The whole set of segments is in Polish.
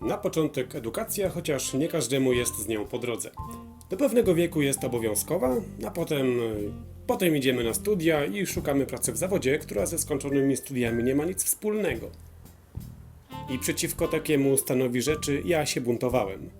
Na początek edukacja, chociaż nie każdemu jest z nią po drodze. Do pewnego wieku jest obowiązkowa, a potem, y, potem idziemy na studia i szukamy pracy w zawodzie, która ze skończonymi studiami nie ma nic wspólnego. I przeciwko takiemu stanowi rzeczy ja się buntowałem.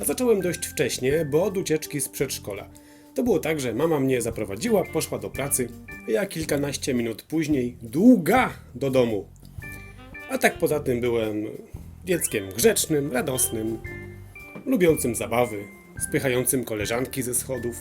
A zacząłem dość wcześnie, bo od ucieczki z przedszkola. To było tak, że mama mnie zaprowadziła, poszła do pracy, ja kilkanaście minut później długa do domu. A tak poza tym byłem dzieckiem grzecznym, radosnym, lubiącym zabawy, spychającym koleżanki ze schodów.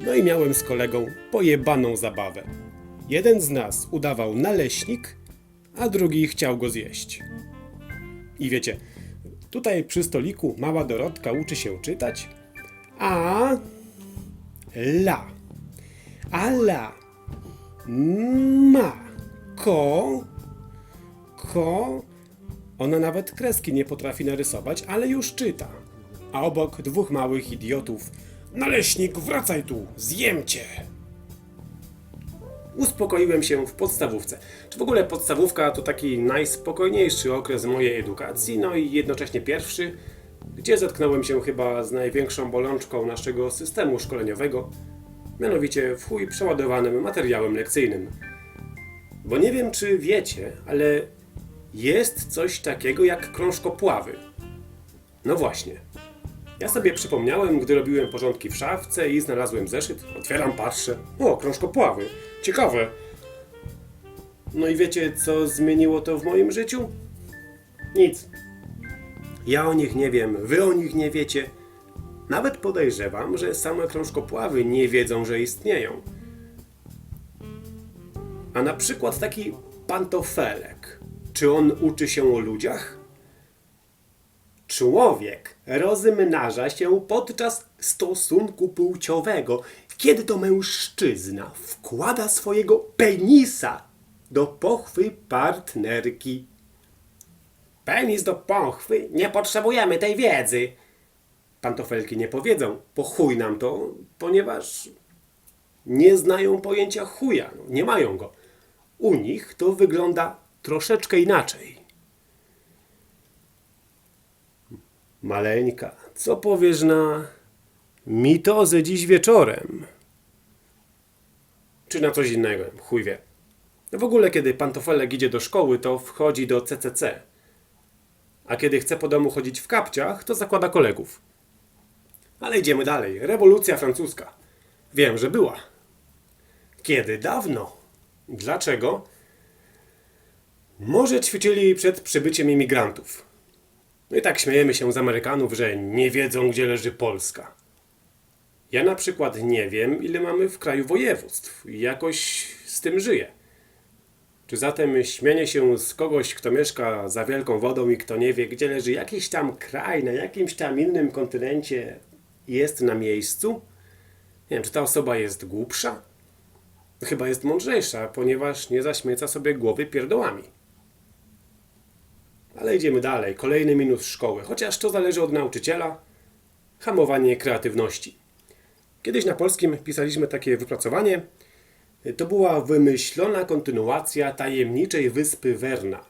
No i miałem z kolegą pojebaną zabawę. Jeden z nas udawał naleśnik, a drugi chciał go zjeść. I wiecie, tutaj przy stoliku mała Dorotka uczy się czytać, a la, a la, ma, ko, ko. Ona nawet kreski nie potrafi narysować, ale już czyta. A obok dwóch małych idiotów. Naleśnik, wracaj tu, zjem cię! Uspokoiłem się w podstawówce. Czy w ogóle podstawówka to taki najspokojniejszy okres mojej edukacji, no i jednocześnie pierwszy, gdzie zetknąłem się chyba z największą bolączką naszego systemu szkoleniowego, mianowicie w chuj przeładowanym materiałem lekcyjnym. Bo nie wiem, czy wiecie, ale jest coś takiego jak krążkopławy. No właśnie. Ja sobie przypomniałem, gdy robiłem porządki w szafce i znalazłem zeszyt. Otwieram, patrzę. O, krążkopławy. Ciekawe. No i wiecie, co zmieniło to w moim życiu? Nic. Ja o nich nie wiem, wy o nich nie wiecie. Nawet podejrzewam, że same krążkopławy nie wiedzą, że istnieją. A na przykład taki pantofelek. Czy on uczy się o ludziach? Człowiek rozmnaża się podczas stosunku płciowego, kiedy to mężczyzna wkłada swojego penisa do pochwy partnerki. Penis do pochwy? Nie potrzebujemy tej wiedzy. Pantofelki nie powiedzą, po chuj nam to, ponieważ nie znają pojęcia chuja, no, nie mają go. U nich to wygląda troszeczkę inaczej. Maleńka, co powiesz na mitozę dziś wieczorem? Czy na coś innego? Chuj wie. W ogóle, kiedy pantofelek idzie do szkoły, to wchodzi do CCC. A kiedy chce po domu chodzić w kapciach, to zakłada kolegów. Ale idziemy dalej. Rewolucja francuska. Wiem, że była. Kiedy? Dawno. Dlaczego? Może ćwiczyli przed przybyciem imigrantów. No i tak śmiejemy się z Amerykanów, że nie wiedzą, gdzie leży Polska. Ja na przykład nie wiem, ile mamy w kraju województw i jakoś z tym żyję. Czy zatem śmianie się z kogoś, kto mieszka za wielką wodą i kto nie wie, gdzie leży jakiś tam kraj na jakimś tam innym kontynencie, jest na miejscu? Nie wiem, czy ta osoba jest głupsza? Chyba jest mądrzejsza, ponieważ nie zaśmieca sobie głowy pierdołami. Ale idziemy dalej. Kolejny minus szkoły. Chociaż to zależy od nauczyciela. Hamowanie kreatywności. Kiedyś na polskim pisaliśmy takie wypracowanie. To była wymyślona kontynuacja tajemniczej wyspy Werna.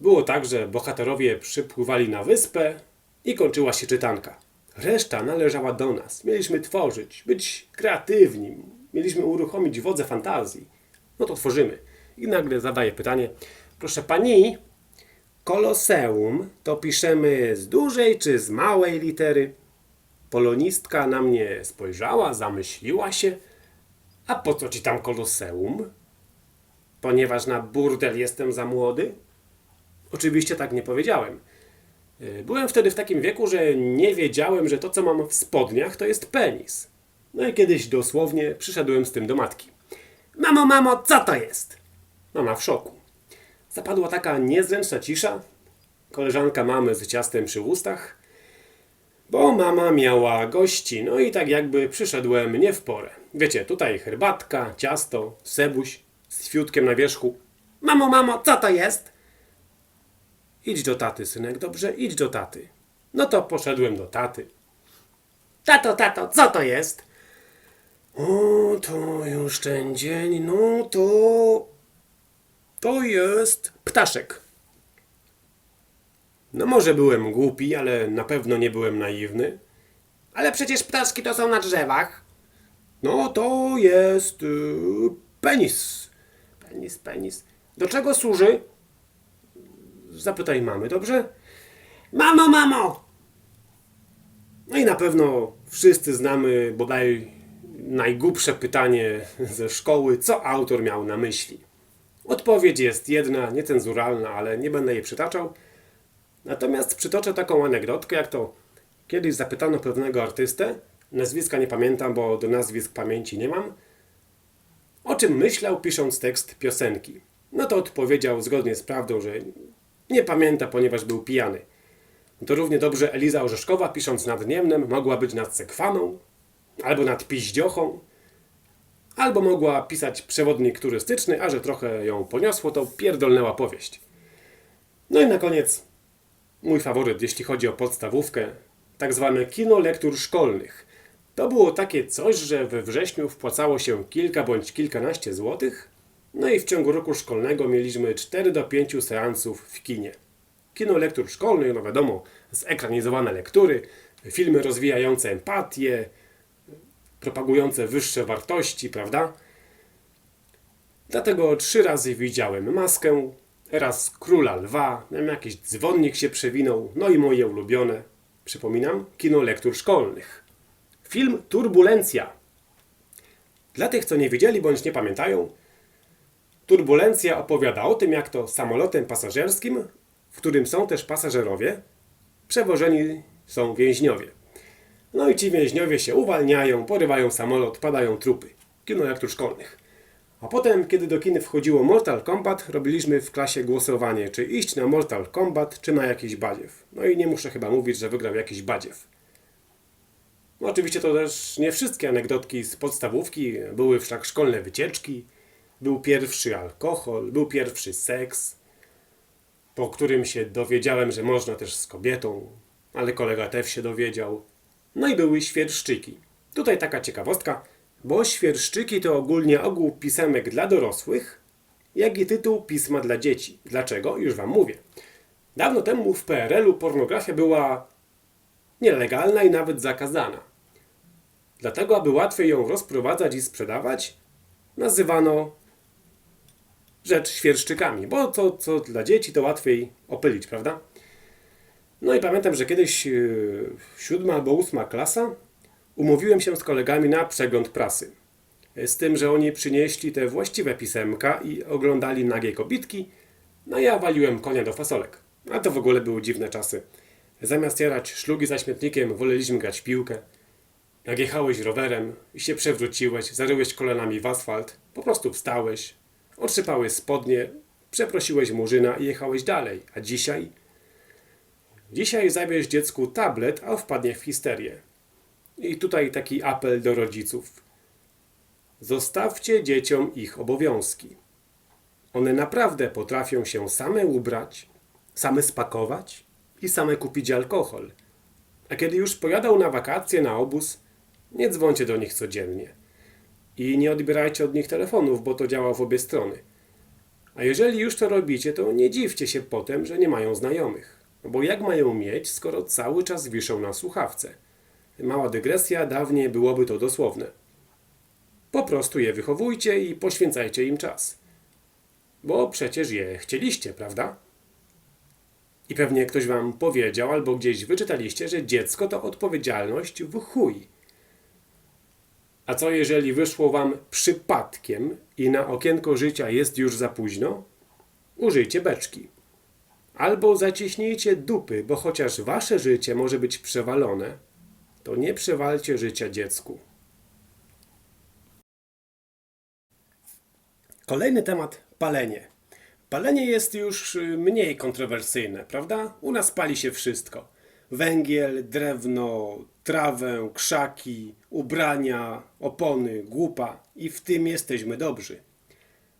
Było tak, że bohaterowie przypływali na wyspę i kończyła się czytanka. Reszta należała do nas. Mieliśmy tworzyć, być kreatywni. Mieliśmy uruchomić wodze fantazji. No to tworzymy. I nagle zadaję pytanie. Proszę pani, Koloseum to piszemy z dużej czy z małej litery? Polonistka na mnie spojrzała, zamyśliła się. A po co ci tam koloseum? Ponieważ na burdel jestem za młody? Oczywiście tak nie powiedziałem. Yy, Byłem wtedy w takim wieku, że nie wiedziałem, że to, co mam w spodniach, to jest penis. No i kiedyś dosłownie przyszedłem z tym do matki. Mamo, mamo, co to jest? Mama w szoku. Zapadła taka niezręczna cisza. Koleżanka mamy z ciastem przy ustach, bo mama miała gości, no i tak jakby przyszedłem nie w porę. Wiecie, tutaj herbatka, ciasto, sebuś z fiutkiem na wierzchu. Mamo, mamo, co to jest? Idź do taty, synek, dobrze? Idź do taty. No to poszedłem do taty. Tato, tato, co to jest? O, to już ten dzień, no to... To jest ptaszek. No może byłem głupi, ale na pewno nie byłem naiwny. Ale przecież ptaszki to są na drzewach. No to jest yy, penis. Penis, penis. Do czego służy? Zapytaj mamy, dobrze? Mamo, mamo! No i na pewno wszyscy znamy bodaj najgłupsze pytanie ze szkoły, co autor miał na myśli. Odpowiedź jest jedna, niecenzuralna, ale nie będę jej przytaczał. Natomiast przytoczę taką anegdotkę, jak to kiedyś zapytano pewnego artystę, nazwiska nie pamiętam, bo do nazwisk pamięci nie mam, o czym myślał pisząc tekst piosenki. No to odpowiedział zgodnie z prawdą, że nie pamięta, ponieważ był pijany. To równie dobrze Eliza Orzeszkowa, pisząc nad Niemnem, mogła być nad Sekwaną, albo nad Piździochą, albo mogła pisać przewodnik turystyczny, a że trochę ją poniosło, to pierdolnęła powieść. No i na koniec mój faworyt, jeśli chodzi o podstawówkę, tak zwane kino lektur szkolnych. To było takie coś, że we wrześniu wpłacało się kilka bądź kilkanaście złotych, no i w ciągu roku szkolnego mieliśmy 4 do 5 seansów w kinie. Kino lektur szkolnych, no wiadomo, zekranizowane lektury, filmy rozwijające empatię, propagujące wyższe wartości, prawda? Dlatego trzy razy widziałem maskę, raz króla lwa, jakiś dzwonnik się przewinął, no i moje ulubione, przypominam, kino lektur szkolnych. Film Turbulencja. Dla tych, co nie widzieli bądź nie pamiętają, Turbulencja opowiada o tym, jak to samolotem pasażerskim, w którym są też pasażerowie, przewożeni są więźniowie. No i ci więźniowie się uwalniają, porywają samolot, padają trupy. Kino lektur szkolnych. A potem, kiedy do kiny wchodziło Mortal Kombat, robiliśmy w klasie głosowanie, czy iść na Mortal Kombat, czy na jakiś badziew. No i nie muszę chyba mówić, że wygrał jakiś badziew. No oczywiście to też nie wszystkie anegdotki z podstawówki, były wszak szkolne wycieczki, był pierwszy alkohol, był pierwszy seks, po którym się dowiedziałem, że można też z kobietą, ale kolega też się dowiedział. No i były świerszczyki. Tutaj taka ciekawostka, bo świerszczyki to ogólnie ogół pisemek dla dorosłych, jak i tytuł pisma dla dzieci. Dlaczego? Już Wam mówię. Dawno temu w PRL-u pornografia była nielegalna i nawet zakazana. Dlatego, aby łatwiej ją rozprowadzać i sprzedawać, nazywano rzecz świerszczykami, bo to, co dla dzieci, to łatwiej opylić, prawda? No i pamiętam, że kiedyś yy, siódma albo ósma klasa umówiłem się z kolegami na przegląd prasy. Z tym, że oni przynieśli te właściwe pisemka i oglądali nagie kobitki, no ja waliłem konia do fasolek. A to w ogóle były dziwne czasy. Zamiast jarać szlugi za śmietnikiem, woleliśmy grać w piłkę. Jak jechałeś rowerem i się przewróciłeś, zaryłeś kolanami w asfalt, po prostu wstałeś, otrzypałeś spodnie, przeprosiłeś murzyna i jechałeś dalej. A dzisiaj? Dzisiaj zabierz dziecku tablet, a wpadnie w histerię. I tutaj taki apel do rodziców. Zostawcie dzieciom ich obowiązki. One naprawdę potrafią się same ubrać, same spakować i same kupić alkohol. A kiedy już pojadą na wakacje, na obóz, nie dzwońcie do nich codziennie. I nie odbierajcie od nich telefonów, bo to działa w obie strony. A jeżeli już to robicie, to nie dziwcie się potem, że nie mają znajomych. Bo jak mają mieć, skoro cały czas wiszą na słuchawce? Mała dygresja, dawniej byłoby to dosłowne. Po prostu je wychowujcie i poświęcajcie im czas. Bo przecież je chcieliście, prawda? I pewnie ktoś wam powiedział albo gdzieś wyczytaliście, że dziecko to odpowiedzialność w chuj. A co jeżeli wyszło wam przypadkiem i na okienko życia jest już za późno? Użyjcie beczki. Albo zaciśnijcie dupy, bo chociaż wasze życie może być przewalone, to nie przewalcie życia dziecku. Kolejny temat palenie. Palenie jest już y, mniej kontrowersyjne, prawda? U nas pali się wszystko: węgiel, drewno, trawę, krzaki, ubrania, opony, głupa i w tym jesteśmy dobrzy.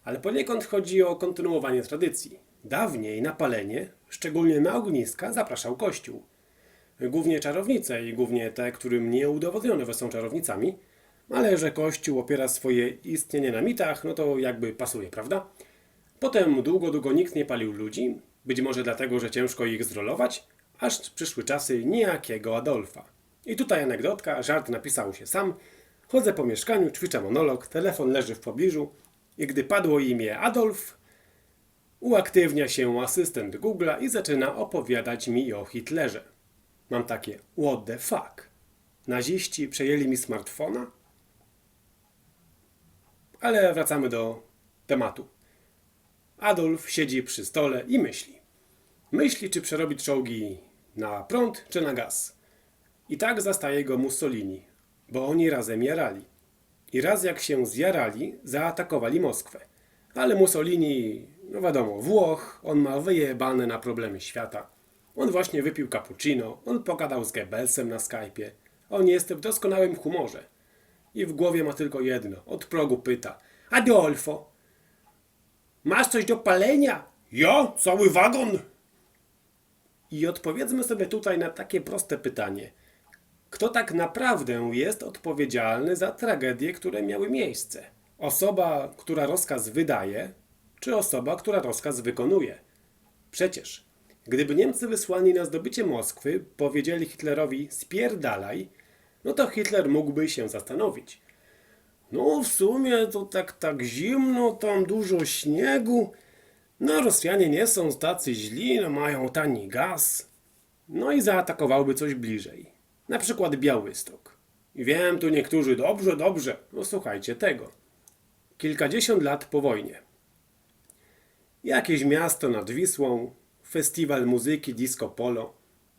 Ale poniekąd chodzi o kontynuowanie tradycji. Dawniej na palenie, szczególnie na ogniska, zapraszał Kościół. Głównie czarownice i głównie te, którym nie udowodniono, że są czarownicami, ale że Kościół opiera swoje istnienie na mitach, no to jakby pasuje, prawda? Potem długo, długo nikt nie palił ludzi, być może dlatego, że ciężko ich zrolować, aż przyszły czasy niejakiego Adolfa. I tutaj anegdotka, żart napisał się sam. Chodzę po mieszkaniu, ćwiczę monolog, telefon leży w pobliżu i gdy padło imię Adolf, uaktywnia się asystent Google'a i zaczyna opowiadać mi o Hitlerze. Mam takie, what the fuck? Naziści przejęli mi smartfona? Ale wracamy do tematu. Adolf siedzi przy stole i myśli. Myśli, czy przerobić czołgi na prąd czy na gaz. I tak zastaje go Mussolini, bo oni razem jarali. I raz jak się zjarali, zaatakowali Moskwę. Ale Mussolini, no wiadomo, Włoch, on ma wyjebane na problemy świata. On właśnie wypił cappuccino, on pogadał z Goebbelsem na Skype'ie. On jest w doskonałym humorze. I w głowie ma tylko jedno. Od progu pyta. Adolfo, masz coś do palenia? Ja? Cały wagon? I odpowiedzmy sobie tutaj na takie proste pytanie. Kto tak naprawdę jest odpowiedzialny za tragedie, które miały miejsce? Osoba, która rozkaz wydaje, czy osoba, która rozkaz wykonuje? Przecież, gdyby Niemcy wysłani na zdobycie Moskwy powiedzieli Hitlerowi spierdalaj, no to Hitler mógłby się zastanowić. No w sumie to tak tak zimno, tam dużo śniegu. No Rosjanie nie są tacy źli, no mają tani gaz. No i zaatakowałby coś bliżej. Na przykład Białystok. Wiem, tu niektórzy dobrze, dobrze. No słuchajcie tego. Kilkadziesiąt lat po wojnie. Jakieś miasto nad Wisłą, festiwal muzyki disco polo.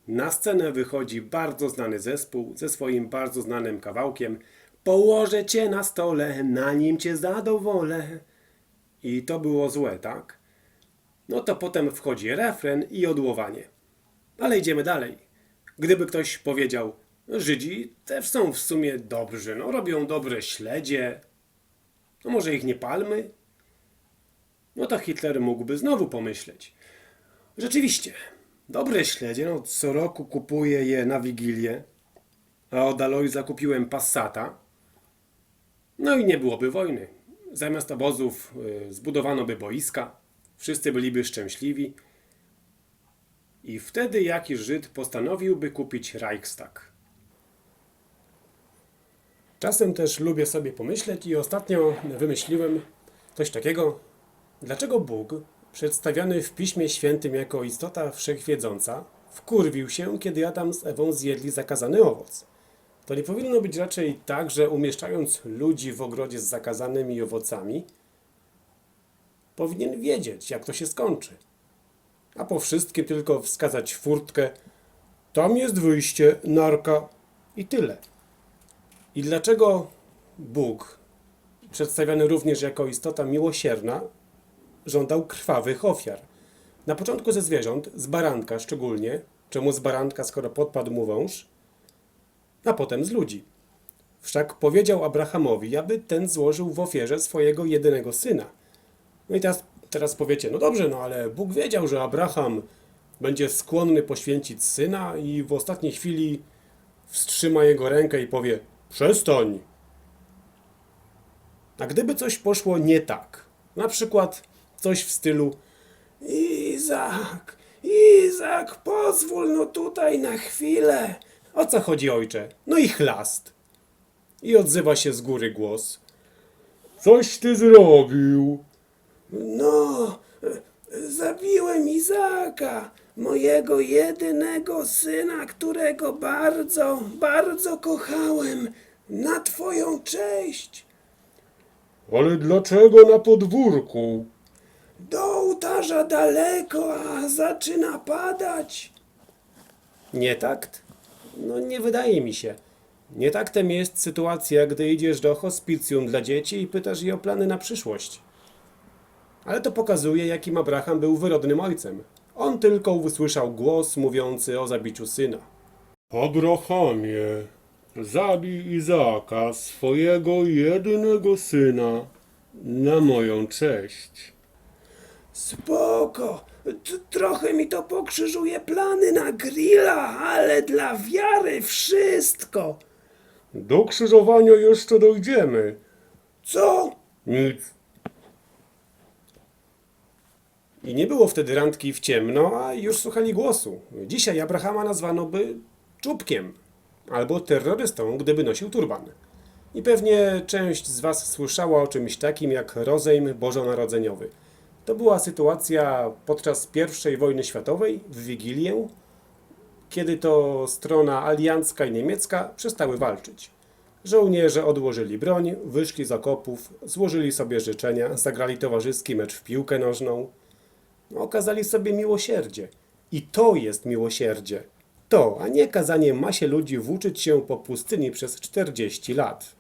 Na scenę wychodzi bardzo znany zespół ze swoim bardzo znanym kawałkiem. Położę cię na stole, na nim cię zadowolę. I to było złe, tak? No to potem wchodzi refren i odłowanie. Ale idziemy dalej. Gdyby ktoś powiedział, Żydzi też są w sumie dobrzy, no robią dobre śledzie, no może ich nie palmy? No to Hitler mógłby znowu pomyśleć. Rzeczywiście, dobre śledzie, no co roku kupuję je na Wigilię, a od Alojza kupiłem Passata. No i nie byłoby wojny. Zamiast obozów y, zbudowano by boiska, wszyscy byliby szczęśliwi i wtedy jakiś Żyd postanowiłby kupić Reichstag. Czasem też lubię sobie pomyśleć i ostatnio wymyśliłem coś takiego. Dlaczego Bóg, przedstawiany w Piśmie Świętym jako istota wszechwiedząca, wkurwił się, kiedy Adam z Ewą zjedli zakazany owoc? To nie powinno być raczej tak, że umieszczając ludzi w ogrodzie z zakazanymi owocami, powinien wiedzieć, jak to się skończy. A po wszystkim tylko wskazać furtkę, tam jest wyjście, narka i tyle. I dlaczego Bóg, przedstawiany również jako istota miłosierna, żądał krwawych ofiar? Na początku ze zwierząt, z baranka szczególnie, czemu z baranka, skoro podpadł mu wąż, a potem z ludzi. Wszak powiedział Abrahamowi, aby ten złożył w ofierze swojego jedynego syna. No i teraz, teraz powiecie, no dobrze, no ale Bóg wiedział, że Abraham będzie skłonny poświęcić syna i w ostatniej chwili wstrzyma jego rękę i powie: Przestań. A gdyby coś poszło nie tak, na przykład coś w stylu: Izak, Izak, pozwól no tutaj na chwilę. O co chodzi, ojcze? No i chlast. I odzywa się z góry głos. Coś ty zrobił. No, zabiłem Izaka, mojego jedynego syna, którego bardzo, bardzo kochałem, na twoją cześć. Ale dlaczego na podwórku? Do ołtarza daleko, a zaczyna padać. Nie takt? No nie wydaje mi się. Nie taktem jest sytuacja, gdy idziesz do hospicjum dla dzieci i pytasz je o plany na przyszłość. Ale to pokazuje, jakim Abraham był wyrodnym ojcem. On tylko usłyszał głos mówiący o zabiciu syna. Abrahamie, zabij Izaaka, swojego jedynego syna, na moją cześć. Spoko, T- trochę mi to pokrzyżuje plany na grilla, ale dla wiary wszystko. Do krzyżowania jeszcze dojdziemy. Co? Nic. I nie było wtedy randki w ciemno, a już słuchali głosu. Dzisiaj Abrahama nazwano by czubkiem albo terrorystą, gdyby nosił turban. I pewnie część z Was słyszała o czymś takim jak rozejm bożonarodzeniowy. To była sytuacja podczas I wojny światowej w Wigilię, kiedy to strona aliancka i niemiecka przestały walczyć. Żołnierze odłożyli broń, wyszli z okopów, złożyli sobie życzenia, zagrali towarzyski mecz w piłkę nożną. Okazali sobie miłosierdzie. I to jest miłosierdzie. To, a nie kazanie masie ludzi włóczyć się po pustyni przez 40 lat.